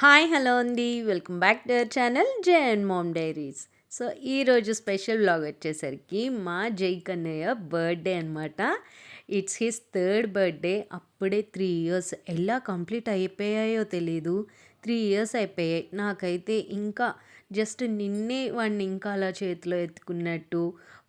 Hi hello అండి. Welcome back to our channel J and mom diaries. So ఈరోజు special blog వచ్చేసరికి మా Jai Kannayya birthday అనమాట ఇట్స్ హిస్ థర్డ్ బర్త్డే. అప్పుడే three years. ఎలా కంప్లీట్ అయిపోయాయో తెలీదు. త్రీ ఇయర్స్ అయిపోయాయి. నాకైతే ఇంకా జస్ట్ నిన్నే వాడిని ఇంకా అలా చేతిలో ఎత్తుకున్నట్టు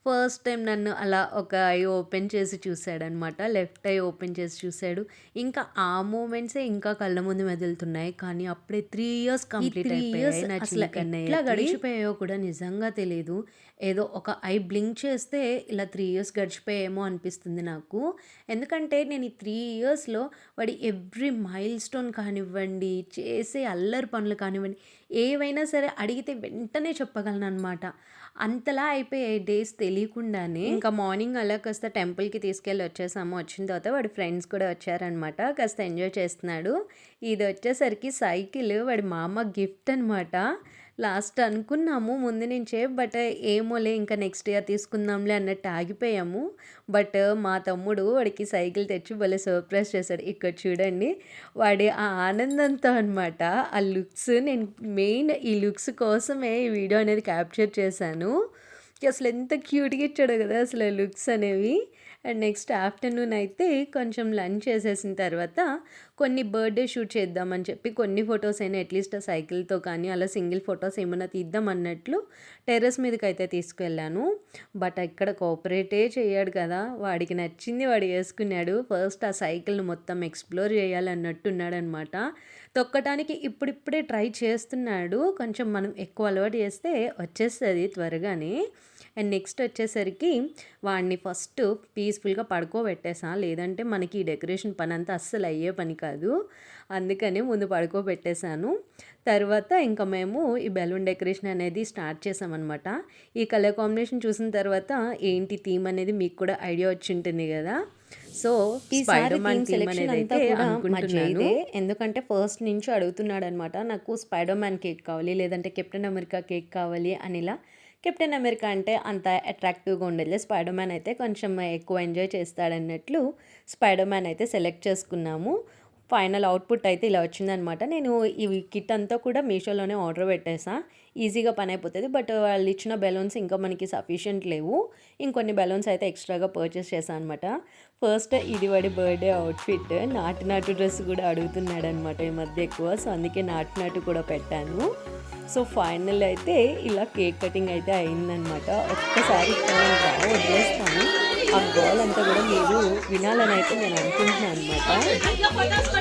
ఫస్ట్ టైం నన్ను అలా ఒక ఐ ఓపెన్ చేసి చూసాడనమాట. లెఫ్ట్ ఐ ఓపెన్ చేసి చూసాడు. ఇంకా ఆ మూమెంట్సే ఇంకా కళ్ళ ముందు మెదులుతున్నాయి. కానీ అప్పుడే త్రీ ఇయర్స్ కంప్లీట్ అయిపోయాయి నా ఎట్లా గడిచిపోయాయో కూడా నిజంగా తెలియదు ఏదో ఒక ఐ బ్లింక్ చేస్తే ఇలా త్రీ ఇయర్స్ గడిచిపోయేమో అనిపిస్తుంది నాకు. ఎందుకంటే నేను ఈ త్రీ ఇయర్స్లో వాడి ఎవ్రీ మైల్ స్టోన్ కానివ్వండి చేసే అల్లరి పనులు కానివ్వండి ఏవైనా సరే అడిగితే వెంటనే చెప్పగలను అనమాట అంతలా అయిపోయాయి డేస్ తెలియకుండానే. ఇంకా మార్నింగ్ అలా కాస్త టెంపుల్కి తీసుకెళ్ళి వచ్చేసాము. వచ్చిన తర్వాత వాడి ఫ్రెండ్స్ కూడా వచ్చారనమాట కాస్త ఎంజాయ్ చేస్తున్నాడు. ఇది వచ్చేసరికి సైకిల్. వాడి మామ గిఫ్ట్ అనమాట లాస్ట్ అనుకున్నాము. ముందు నుంచే బట్ ఏమోలే ఇంకా నెక్స్ట్ ఇయర్ తీసుకుందాంలే అన్నట్టు ఆగిపోయాము. బట్ మా తమ్ముడు వాడికి సైకిల్ తెచ్చి భలే సర్ప్రైజ్ చేశాడు. ఇక్కడ చూడండి వాడి ఆ ఆనందంతో అనమాట ఆ లుక్స్ నేను మెయిన్ ఈ లుక్స్ కోసమే ఈ వీడియో అనేది క్యాప్చర్ చేశాను. అసలు ఎంత క్యూట్గా ఇచ్చాడు కదా అసలు లుక్స్ అనేవి. అండ్ నెక్స్ట్ ఆఫ్టర్నూన్ అయితే కొంచెం లంచ్ చేసేసిన తర్వాత కొన్ని బర్త్డే షూట్ చేద్దామని చెప్పి కొన్ని ఫొటోస్ అయినా అట్లీస్ట్ ఆ సైకిల్తో కానీ అలా సింగిల్ ఫొటోస్ ఏమైనా తీద్దాం అన్నట్లు టెర్రస్ మీదకి అయితే తీసుకెళ్ళాను. బట్ ఇక్కడ కోఆపరేటే చేయడు కదా వాడికి నచ్చింది వాడు వేసుకున్నాడు ఫస్ట్ ఆ సైకిల్ని మొత్తం ఎక్స్ప్లోర్ చేయాలన్నట్టున్నాడు అనమాట తొక్కటానికి ఇప్పుడిప్పుడే ట్రై చేస్తున్నాడు. కొంచెం మనం ఎక్కువ అలవాటు చేస్తే వచ్చేస్తుంది త్వరగానే. అండ్ నెక్స్ట్ వచ్చేసరికి వాడిని ఫస్ట్ పీస్ఫుల్గా పడుకోబెట్టేసా. లేదంటే మనకి ఈ డెకరేషన్ పని అంతా అస్సలు అయ్యే పని కాదు. అందుకని ముందు పడుకోబెట్టేశాను తర్వాత ఇంకా మేము ఈ బెలూన్ డెకరేషన్ అనేది స్టార్ట్ చేసామన్నమాట. ఈ కలర్ కాంబినేషన్ చూసిన తర్వాత ఏంటి థీమ్ అనేది మీకు కూడా ఐడియా వచ్చి ఉంటుంది కదా. సో ఈ స్పైడర్ మ్యాన్ థీమ్ అనేది అయితే అనుకుంటున్నాను. ఎందుకంటే ఫస్ట్ నుంచి అడుగుతున్నాడు అనమాట నాకు స్పైడర్ మ్యాన్ కేక్ కావాలి లేదంటే కెప్టెన్ అమెరికా కేక్ కావాలి అని ఇలా కెప్టెన్ అమెరికా అంటే అంత అట్రాక్టివ్గా ఉండేది స్పైడర్ మ్యాన్ అయితే కొంచెం ఎక్కువ ఎంజాయ్ చేస్తాడన్నట్లు స్పైడర్ మ్యాన్ అయితే సెలెక్ట్ చేసుకున్నాము. ఫైనల్ అవుట్పుట్ అయితే ఇలా వచ్చిందనమాట. నేను ఈ కిట్ అంతా కూడా మీషోలోనే ఆర్డర్ పెట్టేసా. ఈజీగా పని అయిపోతుంది. బట్ వాళ్ళు ఇచ్చిన బెలూన్స్ ఇంకా మనకి సఫిషియంట్ లేవు. ఇంకొన్ని బెలూన్స్ అయితే ఎక్స్ట్రాగా పర్చేస్ చేశాను అనమాట ఫస్ట్ ఇది వాడి బర్త్డే అవుట్ఫిట్. నాటు నాటు డ్రెస్ కూడా అడుగుతున్నాడు అనమాట ఈ మధ్య ఎక్కువ. సో అందుకే నాటు నాటు కూడా పెట్టాను. సో ఫైనల్ అయితే ఇలా కేక్ కటింగ్ అయితే అయిందనమాట. ఒక్కసారి వదిలేస్తాను ఆ గోల్ అంతా కూడా మీరు వినాలని అయితే నేను అనుకుంటున్నాను అనమాట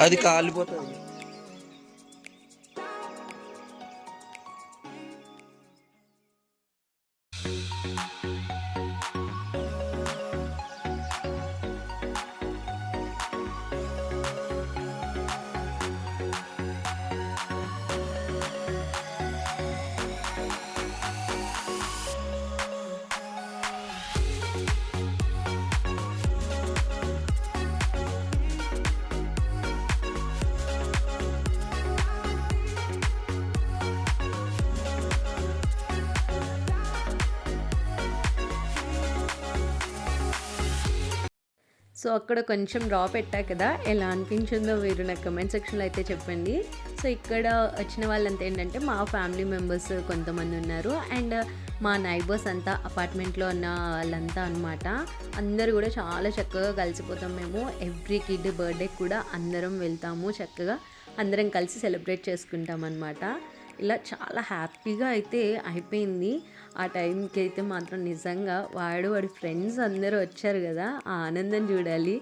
అది కాలిపోతుంది. సో అక్కడ కొంచెం రా పెట్టా కదా ఎలా అనిపించిందో మీరు నాకు కమెంట్ సెక్షన్లో అయితే చెప్పండి. సో ఇక్కడ వచ్చిన వాళ్ళంతా ఏంటంటే మా ఫ్యామిలీ మెంబర్స్ కొంతమంది ఉన్నారు. అండ్ మా నైబర్స్ అంతా అపార్ట్మెంట్లో ఉన్న వాళ్ళంతా అనమాట అందరూ కూడా చాలా చక్కగా కలిసిపోతాం మేము. ఎవ్రీ కిడ్ బర్త్డే కూడా అందరం వెళ్తాము చక్కగా. అందరం కలిసి సెలబ్రేట్ చేసుకుంటాం అనమాట ఇలా చాలా హ్యాపీగా అయితే అయిపోయింది. ఆ టైంకి అయితే మాత్రం నిజంగా వాడు వాడి ఫ్రెండ్స్ అందరూ వచ్చారు కదా ఆ ఆనందం చూడాలి.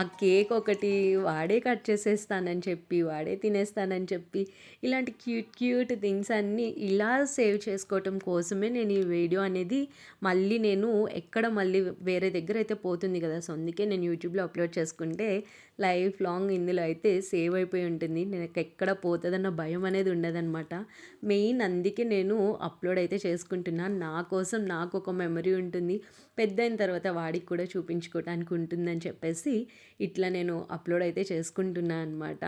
ఆ కేక్ ఒకటి వాడే కట్ చేసేస్తానని చెప్పి వాడే తినేస్తానని చెప్పి ఇలాంటి క్యూట్ క్యూట్ థింగ్స్ అన్నీ ఇలా సేవ్ చేసుకోవటం కోసమే నేను ఈ వీడియో అనేది మళ్ళీ నేను ఎక్కడ మళ్ళీ వేరే దగ్గర అయితే పోతుంది కదా. సో అందుకే నేను యూట్యూబ్లో అప్లోడ్ చేసుకుంటే లైఫ్ లాంగ్ ఇందులో అయితే సేవ్ అయిపోయి ఉంటుంది. నాకు ఎక్కడ పోతుందన్న భయం అనేది ఉండదన్నమాట. మెయిన్ అందుకే నేను అప్లోడ్ అయితే చేసుకుంటున్నాను నా కోసం నాకు ఒక మెమరీ ఉంటుంది. పెద్ద అయిన తర్వాత వాడికి కూడా చూపించుకోవడానికి ఉంటుందని చెప్పేసి ఇట్లా నేను అప్లోడ్ అయితే చేసుకుంటున్నాను అనమాట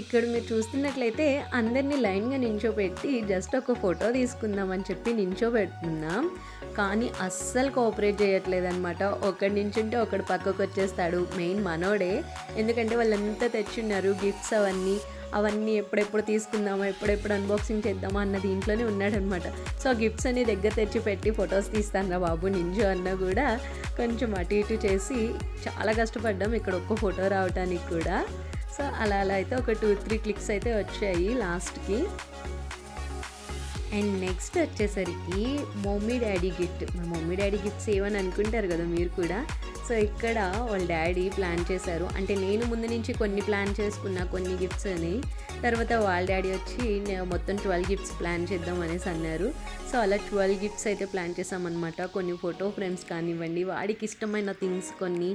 ఇక్కడ మీరు చూస్తున్నట్లయితే అందరినీ లైన్గా నించోబెట్టి జస్ట్ ఒక ఫోటో తీసుకుందామని చెప్పి నించోబెడుతున్నాం కానీ అస్సలు కోఆపరేట్ చేయట్లేదన్నమాట. ఒకటి నించుంటే ఒకడు పక్కకు వచ్చేస్తాడు మెయిన్ మనోడే. ఎందుకంటే వాళ్ళంతా తెచ్చున్నారు గిఫ్ట్స్ అవన్నీ. అవన్నీ ఎప్పుడెప్పుడు తీసుకుందామా ఎప్పుడెప్పుడు అన్బాక్సింగ్ చేద్దామా అన్న దీంట్లోనే ఉన్నాడనమాట సో గిఫ్ట్స్ అన్ని దగ్గర తెచ్చి పెట్టి ఫొటోస్ తీస్తానురా బాబు నింజు అన్న కూడా. కొంచెం అటు ఇటు చేసి చాలా కష్టపడ్డాం. ఇక్కడ ఒక్క ఫోటో రావడానికి కూడా. సో అలా అలా అయితే ఒక టూ త్రీ క్లిక్స్ అయితే వచ్చాయి లాస్ట్కి. అండ్ నెక్స్ట్ వచ్చేసరికి మమ్మీ డాడీ గిఫ్ట్. మా మమ్మీ డాడీ గిఫ్ట్స్ ఏమని అనుకుంటారు కదా మీరు కూడా? సో ఇక్కడ వాళ్ళ డాడీ ప్లాన్ చేశారు. అంటే నేను ముందు నుంచి కొన్ని ప్లాన్ చేసుకున్న కొన్ని గిఫ్ట్స్ అని. తర్వాత వాళ్ళ డాడీ వచ్చి మొత్తం ట్వెల్వ్ గిఫ్ట్స్ ప్లాన్ చేద్దాం అనేసి అన్నారు. సో అలా ట్వెల్వ్ గిఫ్ట్స్ అయితే ప్లాన్ చేసామన్నమాట కొన్ని ఫోటో ఫ్రేమ్స్ కానివ్వండి వాడికి ఇష్టమైన థింగ్స్ కొన్ని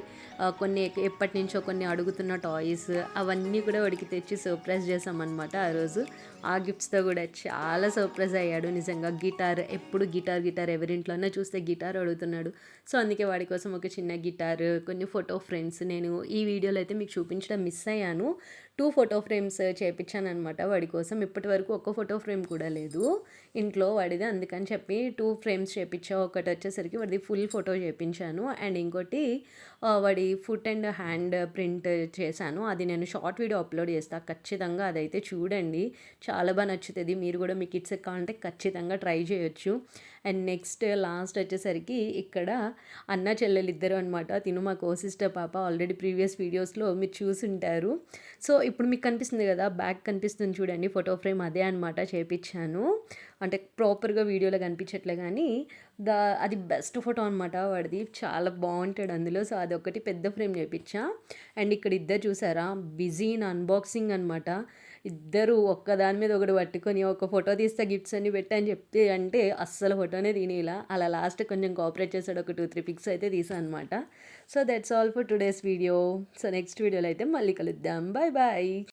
కొన్ని ఎప్పటి నుంచో కొన్ని అడుగుతున్న టాయ్స్ అవన్నీ కూడా వాడికి తెచ్చి సర్ప్రైజ్ చేసామన్నమాట ఆ రోజు. ఆ గిఫ్ట్స్తో కూడా చాలా సర్ప్రైజ్ అయ్యాడు. నిజంగా గిటార్ ఎప్పుడు గిటార్ గిటార్ ఎవరింట్లోనే చూస్తే గిటార్ అడుగుతున్నాడు. సో అందుకే వాడి కోసం ఒక చిన్న గిటార్ కొన్ని ఫోటో ఫ్రెండ్స్ నేను ఈ వీడియోలో అయితే మీకు చూపించడం మిస్ అయ్యాను. టూ ఫోటో ఫ్రేమ్స్ చేయించాను అనమాట వాడి కోసం. ఇప్పటి వరకు ఒక్క ఫోటో ఫ్రేమ్ కూడా లేదు. ఇంట్లో వాడిది. అందుకని చెప్పి టూ ఫ్రేమ్స్ చేయించా ఒకటి వచ్చేసరికి వాడిది ఫుల్ ఫోటో చేయించాను అండ్ ఇంకోటి వాడి ఫుట్ అండ్ హ్యాండ్ ప్రింట్ చేశాను. అది నేను షార్ట్ వీడియో అప్లోడ్ చేస్తాను ఖచ్చితంగా అదైతే చూడండి. చాలా బాగా నచ్చుతుంది. మీరు కూడా మీ కిడ్స్ కావాలంటే ఖచ్చితంగా ట్రై చేయొచ్చు. అండ్ నెక్స్ట్ లాస్ట్ వచ్చేసరికి ఇక్కడ అన్న చెల్లెలు ఇద్దరు అనమాట తిను మా కో సిస్టర్ పాప ఆల్రెడీ ప్రీవియస్ వీడియోస్లో మీరు చూసుంటారు. సో ఇప్పుడు మీకు కనిపిస్తుంది కదా బ్యాక్ కనిపిస్తుంది చూడండి ఫోటో ఫ్రేమ్ అదే అనమాట చేపించాను అంటే ప్రాపర్గా వీడియోలో కనిపించట్లే కానీ దా అది బెస్ట్ ఫోటో అనమాట వాడిది. చాలా బాగుంటాడు అందులో. సో అది ఒకటి పెద్ద ఫ్రేమ్ చేపించా. అండ్ ఇక్కడ ఇద్దరు చూసారా? బిజీ ఇన్ అన్బాక్సింగ్ అనమాట ఇద్దరు ఒక్క దాని మీద ఒకటి పట్టుకొని ఒక ఫోటో తీస్తే గిఫ్ట్స్ అన్ని పెట్టని అని చెప్పి అంటే అస్సలు ఫోటోనే తినేలా. అలా లాస్ట్ కొంచెం కోఆపరేట్ చేశాడు. ఒక టూ త్రీ పిక్స్ అయితే తీసా అనమాట so that's all for today's video so next వీడియోలో అయితే మళ్ళీ కలుద్దాం. Bye bye